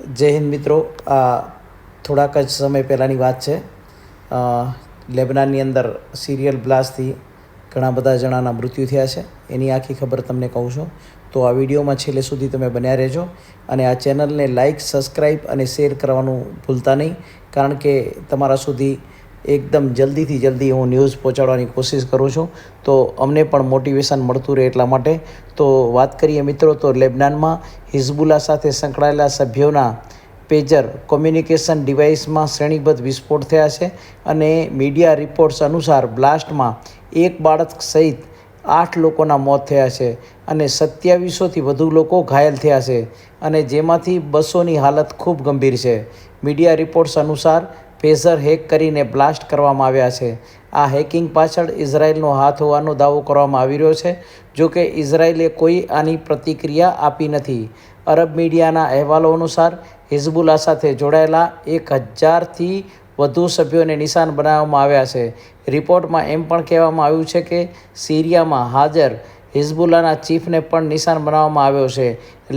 જય હિન્દ મિત્રો. આ થોડાક જ સમય પહેલાંની વાત છે. લેબનાનની અંદર સિરિયલ બ્લાસ્ટથી ઘણા બધા જણાના મૃત્યુ થયા છે. એની આખી ખબર તમને કહું છું. તો આ વિડીયોમાં છેલ્લે સુધી તમે બન્યા રહેજો અને આ ચેનલને લાઇક સબસ્ક્રાઈબ અને શેર કરવાનું ભૂલતા નહીં. કારણ કે તમારા સુધી એકદમ જલ્દીથી જલ્દી હું ન્યૂઝ પહોંચાડવાની કોશિશ કરું છું. તો અમને પણ મોટિવેશન મળતું રહે એટલા માટે. તો વાત કરીએ મિત્રો, તો લેબનાનમાં હિઝબુલ્લા સાથે સંકળાયેલા સભ્યોના પેજર કોમ્યુનિકેશન ડિવાઇસમાં શ્રેણીબદ્ધ વિસ્ફોટ થયા છે અને મીડિયા રિપોર્ટ્સ અનુસાર બ્લાસ્ટમાં એક બાળક સહિત આઠ લોકોના મોત થયા છે અને સત્યાવીસોથી વધુ લોકો ઘાયલ થયા છે અને જેમાંથી બસોની હાલત ખૂબ ગંભીર છે. મીડિયા રિપોર્ટ્સ અનુસાર પેઝર હેક કરીને બ્લાસ્ટ કરવામાં આવ્યા છે. આ હેકિંગ પાછળ ઇઝરાયલનો હાથ હોવાનો દાવો કરવામાં આવી રહ્યો છે, જો કે ઇઝરાયલે કોઈ આની પ્રતિક્રિયા આપી નથી. અરબ મીડિયાના અહેવાલો અનુસાર હિઝબુલ્લા સાથે જોડાયેલા એક હજારથી વધુ સભ્યોને નિશાન બનાવવામાં આવ્યા છે. રિપોર્ટમાં એમ પણ કહેવામાં આવ્યું છે કે સિરિયામાં હાજર હિઝબુલ્લાના ચીફને પણ નિશાન બનાવવામાં આવ્યો છે.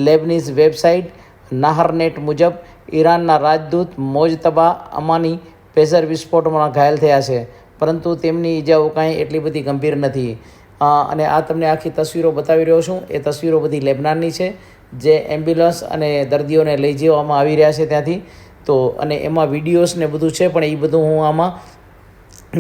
લેબનીઝ વેબસાઇટ નાહરનેટ મુજબ ઈરાનના રાજદૂત મોજતબા અમાની પેઝર વિસ્ફોટમાં ઘાયલ થયા છે. પરંતુ તેમની ઈજાઓ કાંઈ એટલી બધી ગંભીર નથી. અને આ તમને આખી તસવીરો બતાવી રહ્યો છું. એ તસવીરો બધી લેબનાનની છે. જે એમ્બ્યુલન્સ અને દર્દીઓને લઈ જવામાં આવી રહ્યા છે ત્યાંથી. તો, અને એમાં વિડીયોઝ ને બધું છે, પણ એ બધું હું આમાં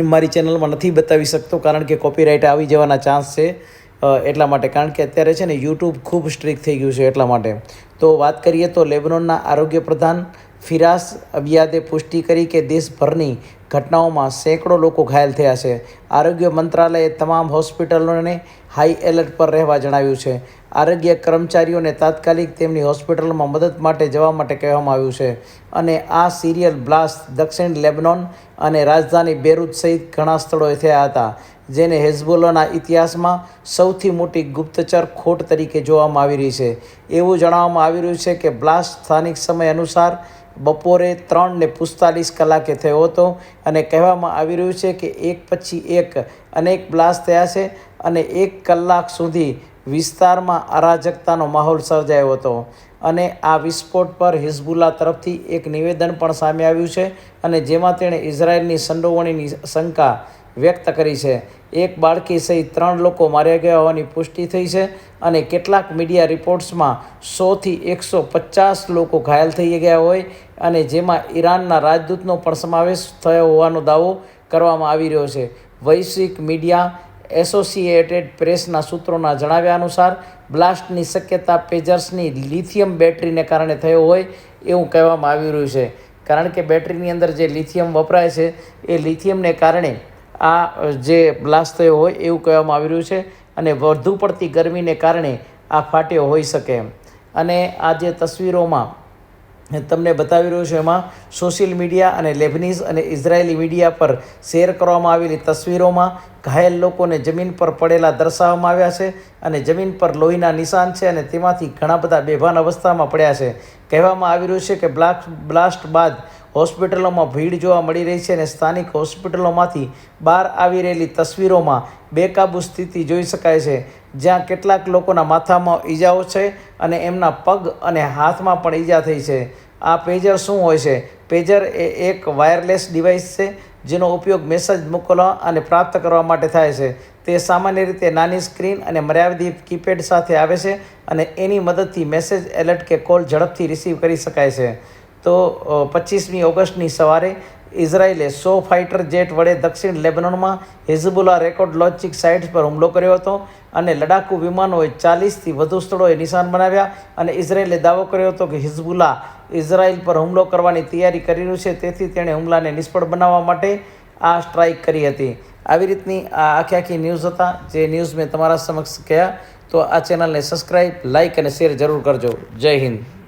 મારી ચેનલમાં નથી બતાવી શકતો, કારણ કે કોપીરાઇટ આવી જવાના ચાન્સ છે. એટલા માટે. કારણ કે અત્યારે છે ને યુટ્યુબ ખૂબ સ્ટ્રિક્ટ થઈ ગયું છે એટલા માટે. તો વાત કરીએ તો લેબનોનના આરોગ્ય પ્રધાન ફિરાસ અબિયાદે પુષ્ટિ કરી કે દેશભરની ઘટનાઓમાં સેંકડો લોકો ઘાયલ થયા છે. આરોગ્ય મંત્રાલયે તમામ હોસ્પિટલોને હાઈ એલર્ટ પર રહેવા જણાવ્યું છે. આરોગ્ય કર્મચારીઓને તાત્કાલિક તેમની હોસ્પિટલમાં મદદ માટે જવા માટે કહેવામાં આવ્યું છે. અને આ સિરિયલ બ્લાસ્ટ દક્ષિણ લેબનોન અને રાજધાની બેરૂત સહિત ઘણા સ્થળોએ થયા હતા. જેને હેઝબોલાના ઇતિહાસમાં સૌથી મોટી ગુપ્તચર ખોટ તરીકે જોવામાં આવી રહી છે. એવું જણાવવામાં આવી રહ્યું છે કે બ્લાસ્ટ સ્થાનિક સમય અનુસાર બપોરે ત્રણ ને પિસ્તાલીસ કલાકે થયો હતો અને કહેવામાં આવી રહ્યું છે કે એક પછી એક અનેક બ્લાસ્ટ થયા છે અને એક કલાક સુધી વિસ્તારમાં અરાજકતાનો માહોલ સર્જાયો હતો. અને આ વિસ્ફોટ પર હિઝબુલ્લા તરફથી એક નિવેદન પણ સામે આવ્યું છે અને જેમાં તેણે ઇઝરાયલની સંડોવણીની શંકા વ્યક્ત કરી છે. એક બાળકી સહિત ત્રણ લોકો માર્યા ગયા હોવાની પુષ્ટિ થઈ છે અને કેટલાક મીડિયા રિપોર્ટ્સમાં સોથી એકસો પચાસ લોકો ઘાયલ થઈ ગયા હોય અને જેમાં ઈરાનના રાજદૂતનો પણ સમાવેશ થયો હોવાનો દાવો કરવામાં આવી રહ્યો છે. વૈશ્વિક મીડિયા એસોસિએટેડ પ્રેસના સૂત્રોના જણાવ્યા અનુસાર, બ્લાસ્ટની શક્યતા પેજર્સની લિથિયમ બેટરીને કારણે થયો હોય એવું કહેવામાં આવી રહ્યું છે. કારણ કે બેટરીની અંદર જે લિથિયમ વપરાય છે, એ લિથિયમને કારણે આ જે બ્લાસ્ટ થયો હોય એવું કહેવામાં આવી રહ્યું છે અને વધુ પડતી ગરમીને કારણે આ ફાટ્યો હોઈ શકે એમ. અને આ જે તસવીરોમાં તમને બતાવી રહ્યો છું એમાં સોશિયલ મીડિયા અને લેબનીઝ અને ઇઝરાયેલી મીડિયા પર શેર કરવામાં આવેલી તસવીરોમાં ઘાયલ લોકોને જમીન પર પડેલા દર્શાવવામાં આવ્યા છે અને જમીન પર લોહીના નિશાન છે અને તેમાંથી ઘણા બધા બેભાન અવસ્થામાં પડ્યા છે. કહેવામાં આવી રહ્યું છે કે બ્લાસ્ટ બ્લાસ્ટ બાદ હોસ્પિટલોમાં ભીડ જોવા મળી રહી છે અને સ્થાનિક હોસ્પિટલોમાંથી બહાર આવી રહેલી તસવીરોમાં બેકાબૂ સ્થિતિ જોઈ શકાય છે, જ્યાં કેટલાક લોકોના માથામાં ઈજાઓ છે અને એમના પગ અને હાથમાં પણ ઈજા થઈ છે. આ પેજર શું હોય છે? પેજર એ એક વાયરલેસ ડિવાઇસ છે, જેનો ઉપયોગ મેસેજ મોકલવા અને પ્રાપ્ત કરવા માટે થાય છે. તે સામાન્ય રીતે નાની સ્ક્રીન અને મર્યાદિત કીપેડ સાથે આવે છે અને એની મદદથી મેસેજ એલર્ટ કે કોલ ઝડપથી રિસીવ કરી શકાય છે. તો પચીસમી ઓગસ્ટની સવારે ઇઝરાયેલે સો ફાઇટર જેટ વડે દક્ષિણ લેબનોનમાં હિઝબુલ્લા રેકોર્ડ લોજિક સાઇટ્સ પર હુમલો કર્યો હતો અને લડાકુ વિમાનોએ ચાલીસથી વધુ સ્થળોએ નિશાન બનાવ્યા અને ઇઝરાયેલે દાવો કર્યો હતો કે હિઝબુલ્લા ઇઝરાયલ પર હુમલો કરવાની તૈયારી કરી રહ્યું છે, તેથી તેણે હુમલાને નિષ્ફળ બનાવવા માટે આ સ્ટ્રાઇક કરી હતી. આવી રીતની આ આખી આખી ન્યૂઝ હતા, જે ન્યૂઝ મેં તમારા સમક્ષ કહ્યા. તો આ ચેનલને સબસ્ક્રાઈબ લાઇક અને શેર જરૂર કરજો. જય હિન્દ.